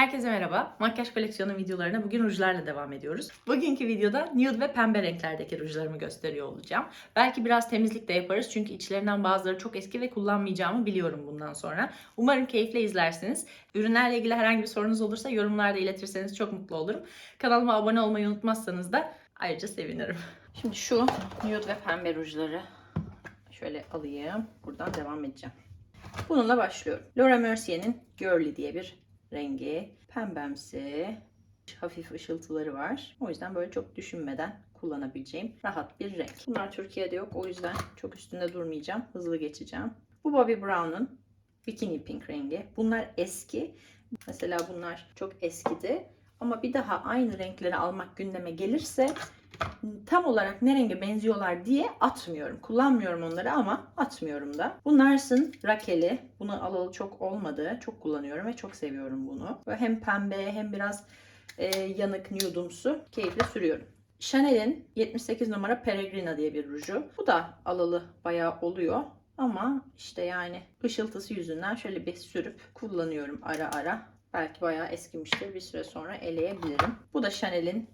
Herkese merhaba. Makyaj koleksiyonu videolarına bugün rujlarla devam ediyoruz. Bugünkü videoda nude ve pembe renklerdeki rujlarımı gösteriyor olacağım. Belki biraz temizlik de yaparız çünkü içlerinden bazıları çok eski ve kullanmayacağımı biliyorum bundan sonra. Umarım keyifle izlersiniz. Ürünlerle ilgili herhangi bir sorunuz olursa yorumlarda iletirseniz çok mutlu olurum. Kanalıma abone olmayı unutmazsanız da ayrıca sevinirim. Şimdi şu nude ve pembe rujları şöyle alayım. Buradan devam edeceğim. Bununla başlıyorum. Laura Mercier'in Girly diye bir rengi. Pembemsi. Hafif ışıltıları var. O yüzden böyle çok düşünmeden kullanabileceğim rahat bir renk. Bunlar Türkiye'de yok. O yüzden çok üstünde durmayacağım. Hızlı geçeceğim. Bu Bobbi Brown'un Bikini Pink rengi. Bunlar eski. Mesela bunlar çok eskidi. Ama bir daha aynı renkleri almak gündeme gelirse tam olarak ne renge benziyorlar diye atmıyorum. Kullanmıyorum onları ama atmıyorum da. Bu Nars'ın Rakeli. Bunu alalı çok olmadı. Çok kullanıyorum ve çok seviyorum bunu. Böyle hem pembe hem biraz e, yanık nude'umsu keyifle sürüyorum. Chanel'in 78 numara Peregrina diye bir ruju. Bu da alalı bayağı oluyor. Ama işte yani ışıltısı yüzünden şöyle bir sürüp kullanıyorum ara ara. Belki bayağı eskimiştir. Bir süre sonra eleyebilirim. Bu da Chanel'in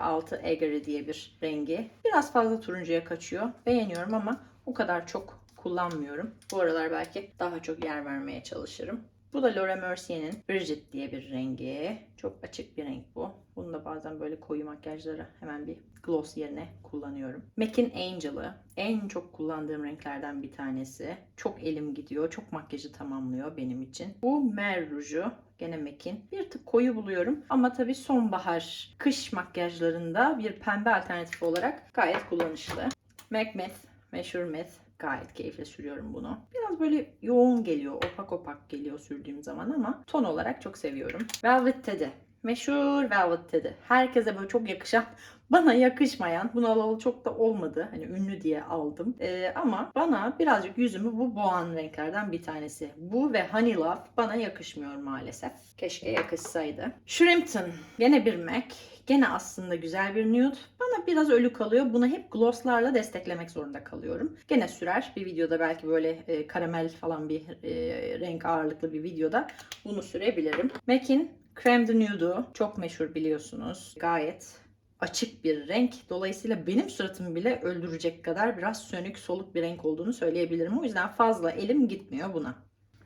06 Eggery diye bir rengi. Biraz fazla turuncuya kaçıyor. Beğeniyorum ama o kadar çok kullanmıyorum. Bu aralar belki daha çok yer vermeye çalışırım. Bu da Laura Mercier'in Bridget diye bir rengi. Çok açık bir renk bu. Bunu da bazen böyle koyu makyajlara hemen bir gloss yerine kullanıyorum. MAC'in Angel'ı. En çok kullandığım renklerden bir tanesi. Çok elim gidiyor. Çok makyajı tamamlıyor benim için. Bu Mer ruju. Gene MAC'in. Bir tık koyu buluyorum. Ama tabii sonbahar, kış makyajlarında bir pembe alternatifi olarak gayet kullanışlı. MAC Myth, Measure Myth. Gayet keyifle sürüyorum bunu. Biraz böyle yoğun geliyor, opak opak geliyor sürdüğüm zaman ama ton olarak çok seviyorum. Velvet Teddy. Meşhur Velvet Teddy. Herkese böyle çok yakışan, bana yakışmayan, bunu alalı çok da olmadı. Hani ünlü diye aldım. Ee, ama bana birazcık yüzümü bu boğan renklerden bir tanesi. Bu ve Honey Love bana yakışmıyor maalesef. Keşke yakışsaydı. Shrimpton. Gene bir MAC. Gene aslında güzel bir nude. Bana biraz ölü kalıyor. Bunu hep glosslarla desteklemek zorunda kalıyorum. Gene sürer. Bir videoda belki böyle e, karamel falan bir e, renk ağırlıklı bir videoda bunu sürebilirim. MAC'in Creme de Nude'u çok meşhur biliyorsunuz. Gayet açık bir renk. Dolayısıyla benim suratımı bile öldürecek kadar biraz sönük soluk bir renk olduğunu söyleyebilirim. O yüzden fazla elim gitmiyor buna.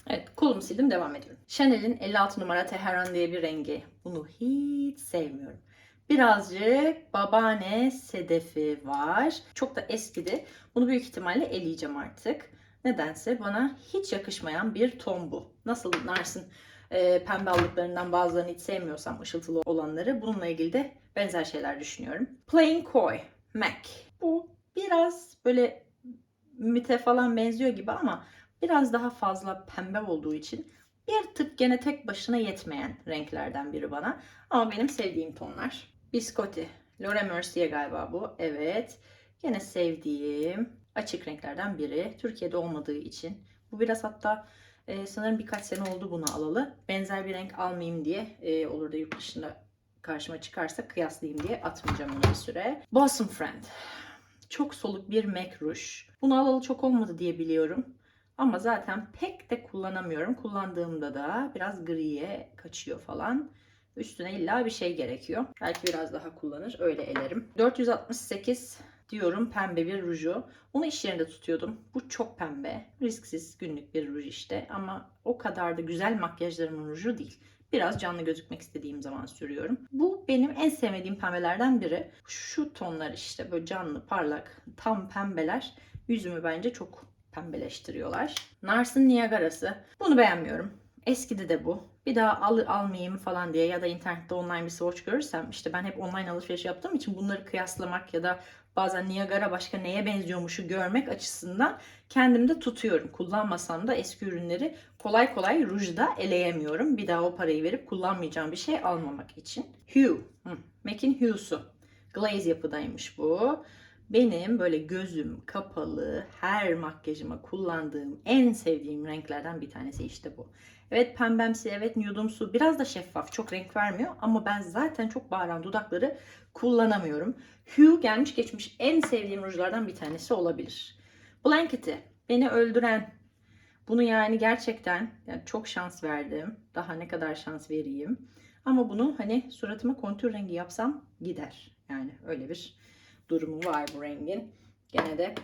Evet kolumu sildim devam ediyorum. Chanel'in 56 numara Teheran diye bir rengi. Bunu hiç sevmiyorum. Birazcık babaanne sedefi var. Çok da eskidi. Bunu büyük ihtimalle eleyeceğim artık. Nedense bana hiç yakışmayan bir ton bu. Nasıl Nars'ın e, pembe aldıklarından bazılarını hiç sevmiyorsam ışıltılı olanları bununla ilgili de benzer şeyler düşünüyorum. Plain Koi MAC. Bu biraz böyle müte falan benziyor gibi ama biraz daha fazla pembe olduğu için bir tık gene tek başına yetmeyen renklerden biri bana. Ama benim sevdiğim tonlar. Biscotti. Laura Mercier galiba bu. Evet. Gene sevdiğim açık renklerden biri. Türkiye'de olmadığı için. Bu biraz hatta e, sanırım birkaç sene oldu bunu alalı. Benzer bir renk almayayım diye e, olur da yurt dışında karşıma çıkarsa kıyaslayayım diye atmayacağım onu bir süre. Blossom Friend. Çok soluk bir MAC ruj. Bunu alalı çok olmadı diye biliyorum. Ama zaten pek de kullanamıyorum. Kullandığımda da biraz griye kaçıyor falan. Üstüne illa bir şey gerekiyor. Belki biraz daha kullanır. Öyle elerim. 468 diyorum pembe bir ruju. Onu iş yerinde tutuyordum. Bu çok pembe. Risksiz günlük bir ruj işte. Ama o kadar da güzel makyajlarımın ruju değil. Biraz canlı gözükmek istediğim zaman sürüyorum. Bu benim en sevmediğim pembelerden biri. Şu tonlar işte böyle canlı, parlak, tam pembeler yüzümü bence çok pembeleştiriyorlar. Nars'ın Niagara'sı. Bunu beğenmiyorum. Eskidi de bu. Bir daha al, almayayım falan diye ya da internette online bir swatch görürsem işte ben hep online alışveriş yaptığım için bunları kıyaslamak ya da bazen Niagara başka neye benziyormuşu görmek açısından kendimde tutuyorum. Kullanmasam da eski ürünleri kolay kolay rujda eleyemiyorum. Bir daha o parayı verip kullanmayacağım bir şey almamak için. Hue. MAC'in Hue'su. Glaze yapıdaymış bu. Benim böyle gözüm kapalı her makyajıma kullandığım en sevdiğim renklerden bir tanesi işte bu. Evet pembemsi, evet nude'umsu, biraz da şeffaf, çok renk vermiyor ama ben zaten çok bağıran dudakları kullanamıyorum. Hue gelmiş geçmiş en sevdiğim rujlardan bir tanesi olabilir. Blanket'i beni öldüren, Bunu yani gerçekten yani çok şans verdim. Daha ne kadar şans vereyim. Ama bunu hani suratıma kontür rengi yapsam gider. Yani öyle bir durumu var bu rengin. Gene de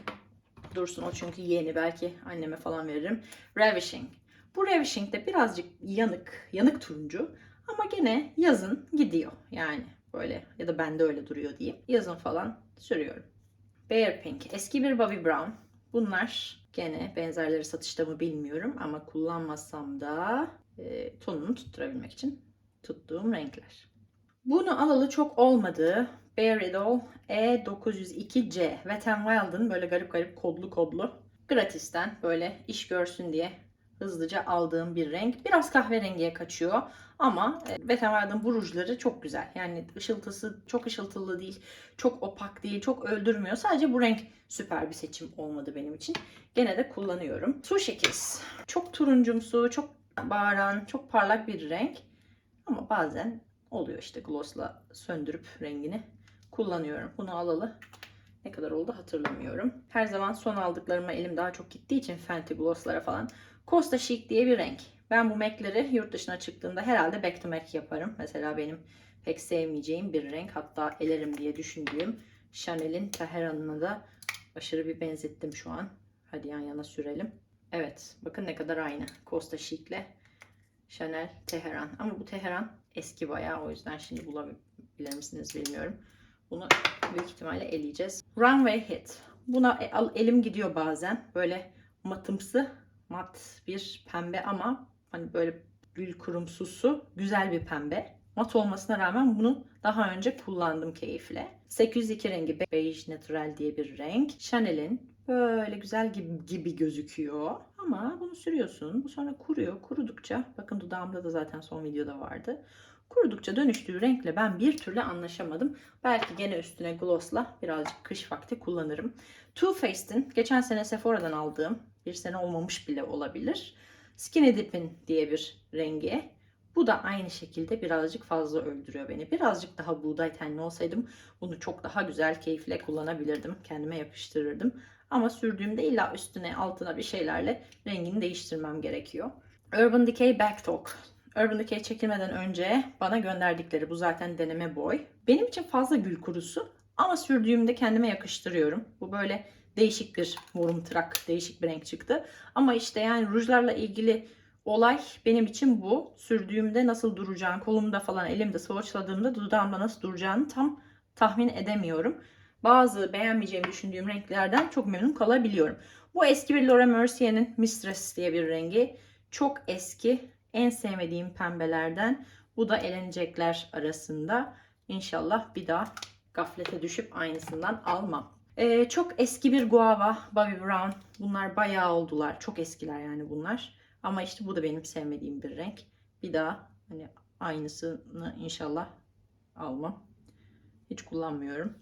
dursun o çünkü yeni. Belki anneme falan veririm. Ravishing. Bu Ravishing de birazcık yanık, yanık turuncu. Ama gene yazın gidiyor. Yani böyle ya da bende öyle duruyor diyeyim. Yazın falan sürüyorum. Bear Pink. Eski bir Bobby Brown. Bunlar gene benzerleri satışta mı bilmiyorum ama kullanmasam da e, tonunu tutturabilmek için tuttuğum renkler. Bunu alalı çok olmadı. Idol E902C. Wet n Wild'ın böyle garip garip kodlu kodlu. Gratisten böyle iş görsün diye hızlıca aldığım bir renk. Biraz kahverengiye kaçıyor ama e, Wet n Wild'ın bu rujları çok güzel. Yani ışıltısı çok ışıltılı değil, çok opak değil, çok öldürmüyor. Sadece bu renk süper bir seçim olmadı benim için. Gene de kullanıyorum. Sushi Kiss. Çok turuncumsu, çok bağıran, çok parlak bir renk. Ama bazen oluyor işte glossla söndürüp rengini kullanıyorum. Bunu alalı ne kadar oldu hatırlamıyorum. Her zaman son aldıklarıma elim daha çok gittiği için Fenty glosslara falan. Costa Chic diye bir renk. Ben bu MAC'leri yurt dışına çıktığımda herhalde back to MAC yaparım. Mesela benim pek sevmeyeceğim bir renk. Hatta elerim diye düşündüğüm Chanel'in Teheran'ına da aşırı bir benzettim şu an. Hadi yan yana sürelim. Evet bakın ne kadar aynı. Costa Chic'le Chanel Teheran. Ama bu Teheran eski bayağı o yüzden şimdi bulabilir misiniz bilmiyorum. Bunu büyük ihtimalle eleyeceğiz. Runway Hit. Buna e- elim gidiyor bazen. Böyle matımsı mat bir pembe ama hani böyle gül kurumsusu güzel bir pembe. Mat olmasına rağmen bunu daha önce kullandım keyifle. 802 rengi beige natural diye bir renk. Chanel'in böyle güzel gibi, gibi gözüküyor. Ama bunu sürüyorsun. Bu sonra kuruyor. Kurudukça bakın dudağımda da zaten son videoda vardı. Kurudukça dönüştüğü renkle ben bir türlü anlaşamadım. Belki gene üstüne glossla birazcık kış vakti kullanırım. Too Faced'in geçen sene Sephora'dan aldığım bir sene olmamış bile olabilir. Skinny Dip'in diye bir rengi. Bu da aynı şekilde birazcık fazla öldürüyor beni. Birazcık daha buğday tenli olsaydım bunu çok daha güzel keyifle kullanabilirdim. Kendime yakıştırırdım. Ama sürdüğümde illa üstüne altına bir şeylerle rengini değiştirmem gerekiyor. Urban Decay Back Talk. Urban Decay çekilmeden önce bana gönderdikleri bu zaten deneme boy. Benim için fazla gül kurusu ama sürdüğümde kendime yakıştırıyorum. Bu böyle değişik bir morumtırak, değişik bir renk çıktı. Ama işte yani rujlarla ilgili olay benim için bu. Sürdüğümde nasıl duracağını, kolumda falan elimde swatchladığımda dudağımda nasıl duracağını tam tahmin edemiyorum. Bazı beğenmeyeceğimi düşündüğüm renklerden çok memnun kalabiliyorum. Bu eski bir Laura Mercier'in Mistress diye bir rengi. Çok eski, en sevmediğim pembelerden. Bu da elenecekler arasında. İnşallah bir daha gaflete düşüp aynısından almam. Ee, çok eski bir guava Bobbi Brown. Bunlar bayağı oldular. Çok eskiler yani bunlar. Ama işte bu da benim sevmediğim bir renk. Bir daha hani aynısını inşallah almam. Hiç kullanmıyorum.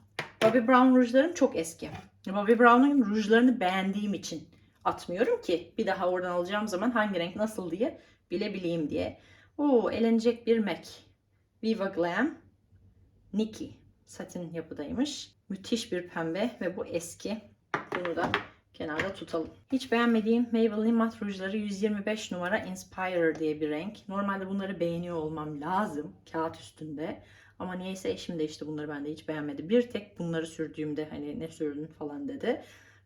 Bobbi Brown rujlarım çok eski. Bobbi Brown'un rujlarını beğendiğim için atmıyorum ki bir daha oradan alacağım zaman hangi renk nasıl diye bilebileyim diye. Oo elenecek bir MAC. Viva Glam Nikki satin yapıdaymış. Müthiş bir pembe ve bu eski. Bunu da kenarda tutalım. Hiç beğenmediğim Maybelline mat rujları 125 numara Inspirer diye bir renk. Normalde bunları beğeniyor olmam lazım kağıt üstünde. Ama niyeyse eşim de işte bunları ben de hiç beğenmedi. Bir tek bunları sürdüğümde hani ne sürdün falan dedi.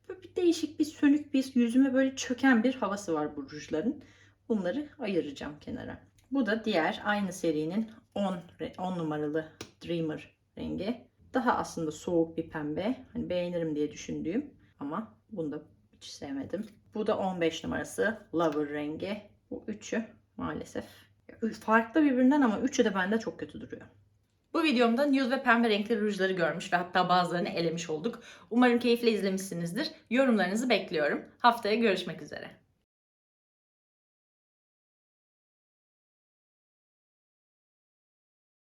Böyle bir değişik bir sönük bir yüzüme böyle çöken bir havası var bu rujların. Bunları ayıracağım kenara. Bu da diğer aynı serinin 10, 10 numaralı Dreamer rengi. Daha aslında soğuk bir pembe. Hani beğenirim diye düşündüğüm ama bunu da hiç sevmedim. Bu da 15 numarası Lover rengi. Bu üçü maalesef farklı birbirinden ama üçü de bende çok kötü duruyor. Bu videomda nude ve pembe renkli rujları görmüş ve hatta bazılarını elemiş olduk. Umarım keyifle izlemişsinizdir. Yorumlarınızı bekliyorum. Haftaya görüşmek üzere.